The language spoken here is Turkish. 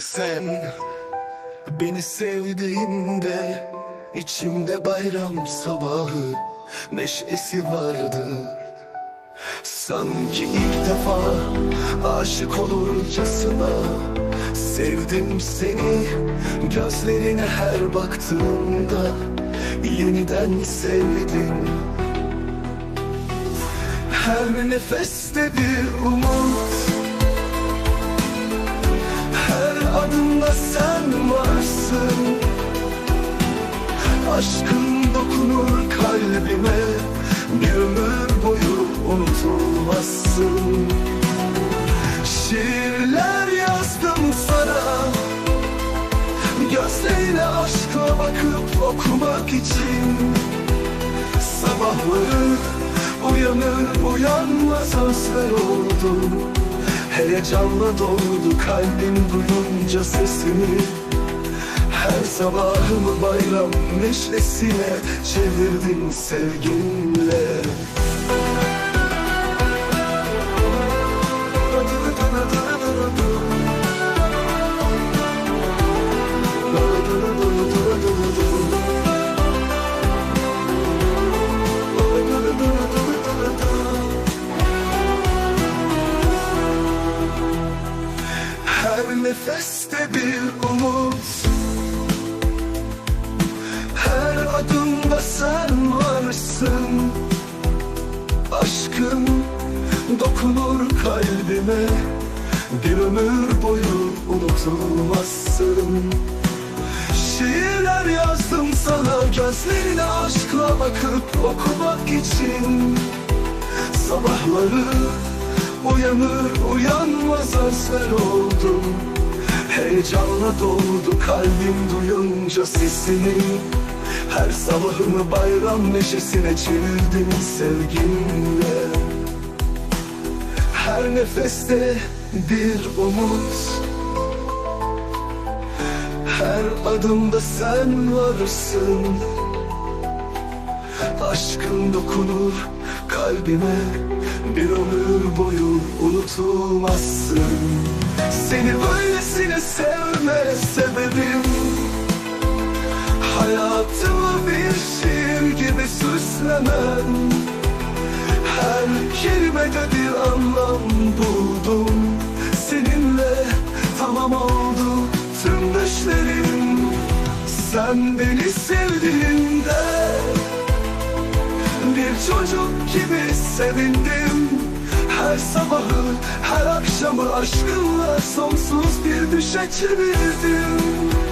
Sen beni sevdiğinde içimde bayram sabahı neşesi vardı. Sanki ilk defa aşık olurcasına Sevdim seni. Gözlerine her baktığımda Yeniden sevdim. Her nefeste bir umut sen varsın. Aşkın dokunur kalbime. Bir ömür boyu unutulmazsın. Şiirler yazdım sana. Gözlerine aşkla bakıp okumak için. Sabahları uyanır uyanmaz özler oldum Heyecanla doldu kalbim duyunca sesini. Her sabahımı bayram neşesine çevirdin sevginle nefeste bir umut. Her adımda sen varsın. Aşkın dokunur kalbime. Bir ömür boyu unutulmazsın. Şiirler yazdım sana Gözlerine aşkla bakıp okumak için. Sabahları uyanır uyanmaz özler oldum Heyecanla doldu kalbim duyunca sesini. Her sabahımı bayram neşesine çevirdim sevginle Her nefeste bir umut. Her adımda sen varsın. Aşkın dokunur kalbime Bir ömür boyu unutulmazsın Seni böylesine sevme sebebim. Hayatımı bir şiir gibi süslemen Her kelimede bir anlam buldum. Seninle tamam oldu tüm düşlerim. Sen beni sevdiğinde bir çocuk gibi sevindim. Her sabahı, her akşamı aşkınla sonsuz bir düşe çevirdim